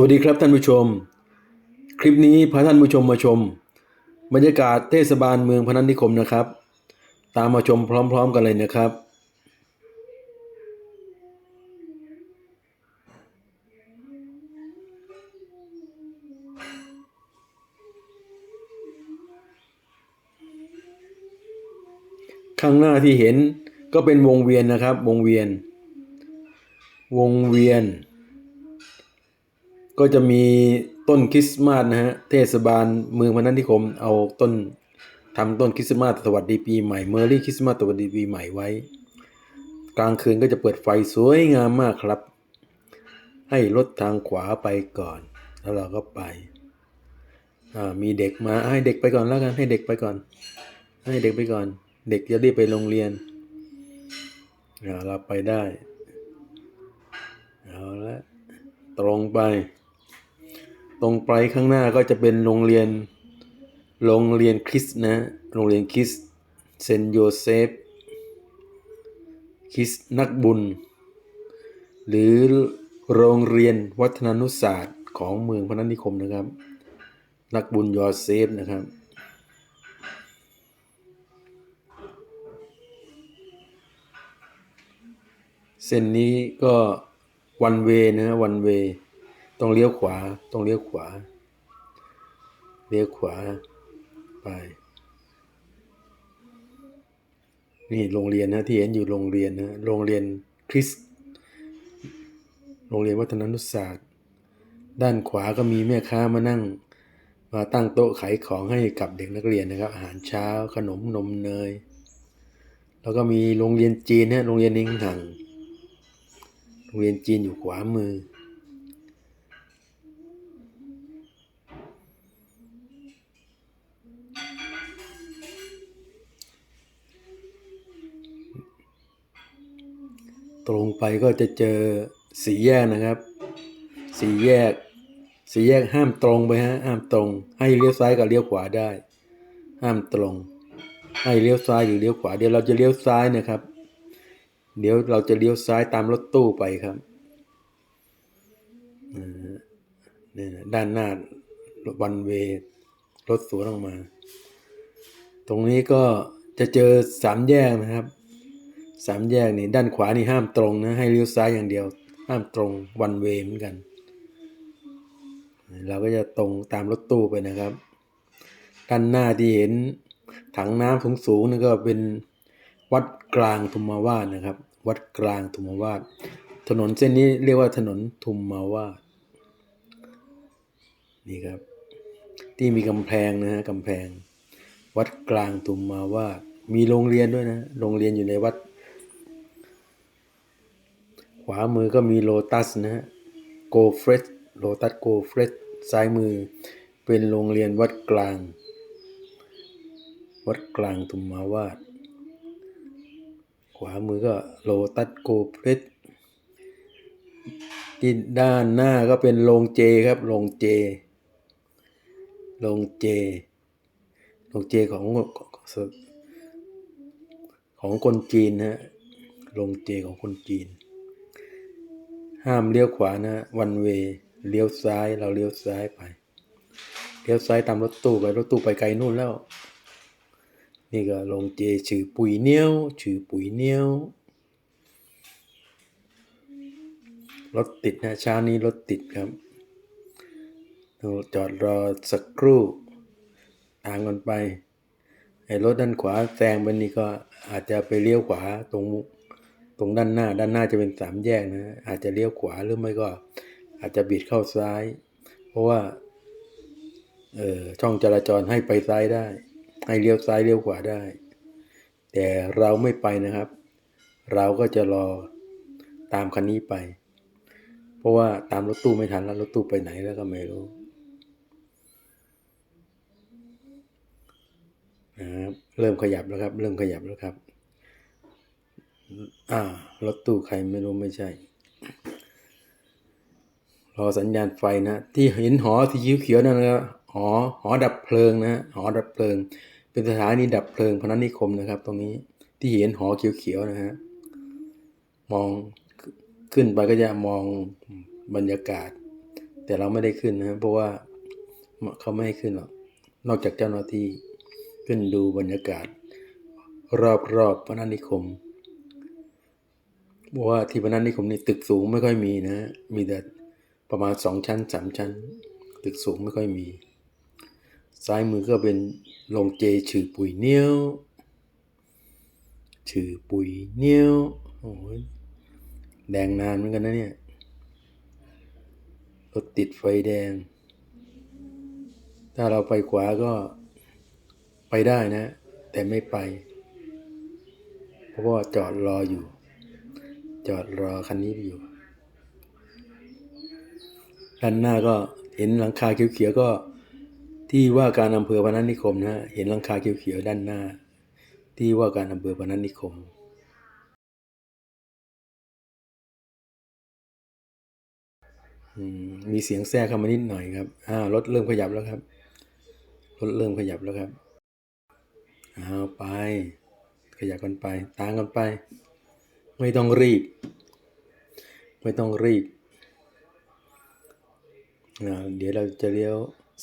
วัสดีครับท่านผู้ชม คลิปนี้พาท่านผู้ชมมาชม บรรยากาศเทศบาลเมืองพนัสนิคมนะครับ ตามมาชมพร้อม ๆ กันเลยนะครับ ข้างหน้าที่เห็นก็เป็นวงเวียนนะครับ วงเวียน วงเวียน ก็จะมีต้นคริสต์มาสนะฮะ เทศบาลเมืองพนัสนิคม เอาต้นทำต้นคริสต์มาสสวัสดีปีใหม่เมอร์รี่คริสต์มาสสวัสดีปีใหม่ไว้ กลางคืนก็จะเปิดไฟสวยงามมากครับ ให้รถทางขวาไปก่อน แล้วเราก็ไปมีเด็กมาให้เด็กไปก่อนแล้วกันให้เด็กไปก่อน ให้เด็กไปก่อน เด็กจะรีบไปโรงเรียนเราไปได้เอาละตรงไป ตรงไปข้างหน้าก็จะเป็นโรงเรียน โรงเรียนคริสนะ โรงเรียนคริสเซนโยเซฟคริสนักบุญ หรือโรงเรียนวัฒนานุศาสตร์ของเมืองพนัสนิคมนะครับ นักบุญยอเซฟนะครับเส้นนี้ก็วันเวนะฮะวันเว ต้องเลี้ยวขวา ต้องเลี้ยวขวา เลี้ยวขวา ไป นี่โรงเรียนนะที่เห็นอยู่โรงเรียนนะโรงเรียนคริสโรงเรียนวัฒนนุศาสตร์ ด้านขวาก็มีแม่ค้ามานั่ง มาตั้งโต๊ะขายของให้กับเด็กนักเรียนนะครับ อาหารเช้าขนมนมเนย แล้วก็มีโรงเรียนจีนนะโรงเรียนนิงหังโรงเรียนจีนอยู่ขวามือ ตรงไปก็จะเจอสี่แยกนะครับ สี่แยก สี่แยกห้ามตรงไปฮะห้ามตรง ให้เลี้ยวซ้ายกับเลี้ยวขวาได้ ห้ามตรง ให้เลี้ยวซ้ายหรือเลี้ยวขวาเดี๋ยวเราจะเลี้ยวซ้ายนะครับ เดี๋ยวเราจะเลี้ยวซ้ายตามรถตู้ไปครับอ่าเนี่ยนะด้านหน้าวันเวรถสวนออกมา ตรงนี้ก็จะเจอสามแยกนะครับ สามแยกนี่ด้านขวานี่ห้ามตรงนะให้เลี้ยวซ้ายอย่างเดียว ห้ามตรงวันเวเหมือนกัน เราก็จะตรงตามรถตู้ไปนะครับ ด้านหน้าที่เห็นถังน้ำสูงๆนั่นก็เป็นวัดกลางทุมมาวาดนะครับ วัดกลางทุมมาวาดถนนเส้นนี้เรียกว่าถนนทุมมาวาดนี่ครับ ที่มีกำแพงนะฮะกำแพง วัดกลางทุมมาวาดมีโรงเรียนด้วยนะ โรงเรียนอยู่ในวัด ขวามือก็มีโลตัสนะฮะโกเฟรชโลตัสโกเฟรชซ้ายมือเป็นโรงเรียนวัดกลาง วัดกลางทุมมาวาด ขวามือก็โลตัสโกเฟรชที่ด้านหน้าก็เป็นโรงเจครับโรงเจโรงเจโรงเจของของคนจีนนะฮะโรงเจของคนจีน ห้ามเลี้ยวขวานะวันเวเลี้ยวซ้ายเราเลี้ยวซ้ายไป เลี้ยวซ้ายตามรถตู้ไปรถตู้ไปไกลนู่นแล้ว นี่ก็ลงเจชื่อปุ๋ยเนี้ยวชื่อปุ๋ยเนี้ยวรถติดนะเช้านี้รถติดครับจอดรอสักครู่ตามกันไปไอ้รถด้านขวาแซงไปนี่ก็อาจจะไปเลี้ยวขวาตรง ตรงด้านหน้าด้านหน้าจะเป็นสามแยกนะอาจจะเลี้ยวขวาหรือไม่ก็ อาจจะบิดเข้าซ้าย เพราะว่าเออช่องจราจรให้ไปซ้ายได้ ให้เลี้ยวซ้ายเลี้ยวขวาได้ แต่เราไม่ไปนะครับ เราก็จะรอตามคันนี้ไป เพราะว่าตามรถตู้ไม่ทันแล้วรถตู้ไปไหนแล้วก็ไม่รู้นะครับเริ่มขยับแล้วครับ เริ่มขยับแล้วครับ อ่ารถตู้ใครไม่รู้ไม่ใช่ รอสัญญาณไฟนะ ที่เห็นหอสีเขียวๆนั่นนะครับหอหอดับเพลิงนะหอดับเพลิง เป็นสถานีดับเพลิงพนัสนิคมนะครับ ตรงนี้ที่เห็นหอเขียวๆนะฮะมองขึ้นไปก็จะมองบรรยากาศ แต่เราไม่ได้ขึ้นนะเพราะว่าเขาไม่ให้ขึ้นหรอกนอกจากเจ้าหน้าที่ขึ้นดูบรรยากาศ รอบๆพระนันนิคม ว่าที่พนันนิคมนี่ตึกสูงไม่ค่อยมีนะ มีแต่ประมาณสองชั้นสามชั้น ตึกสูงไม่ค่อยมี ซ้ายมือก็เป็นโรงเจฉือปุ๋ยเนี้ยวฉือปุ๋ยเนี้ยวโอ้ยแดงนานเหมือนกันนะเนี่ย รถติดไฟแดง ถ้าเราไปขวาก็ไปได้นะ แต่ไม่ไป เพราะว่าจอดรออยู่ จอดรอคันนี้อยู่ด้านหน้าก็เห็นหลังคาเขียวๆก็ที่ว่าการอำเภอพนัสนิคมนะฮะเห็นหลังคาเขียวๆด้านหน้า ที่ว่าการอำเภอพนัสนิคมมีเสียงแทรกเข้ามานิดหน่อยครับอ่ารถเริ่มขยับแล้วครับ รถเริ่มขยับแล้วครับเอาวไป ขยับกันไปตามกันไป ไม่ต้องรีบ ไม่ต้องรีบอ่าเดี๋ยวเราจะเลี้ยว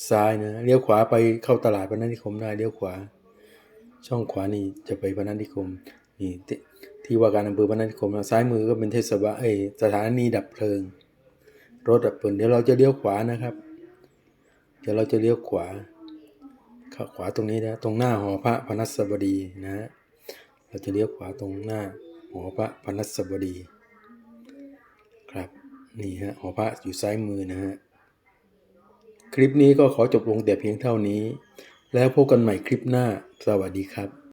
ซ้ายนะเลี้ยวขวาไปเข้าตลาดพนัสนิคมได้เลี้ยวขวา ช่องขวานี่จะไปพนัสนิคมนี่ที่ที่ว่าการอำเภอพนัสนิคมนะซ้ายมือก็เป็นเทศบาลเอสถานีดับเพลิง รถดับเพลิงเดี๋ยวเราจะเลี้ยวขวานะครับ เดี๋ยวเราจะเลี้ยวขวาข้าขวาตรงนี้นะตรงหน้าหอพระพนัสบดีนะเราจะเลี้ยวขวาตรงหน้า หอพระพนัสบดี ครับนี่ฮะหอพระอยู่ซ้ายมือนะฮะคลิปนี้ก็ขอจบลงแต่เพียงเท่านี้ แล้วพบกันใหม่คลิปหน้าสวัสดีครับ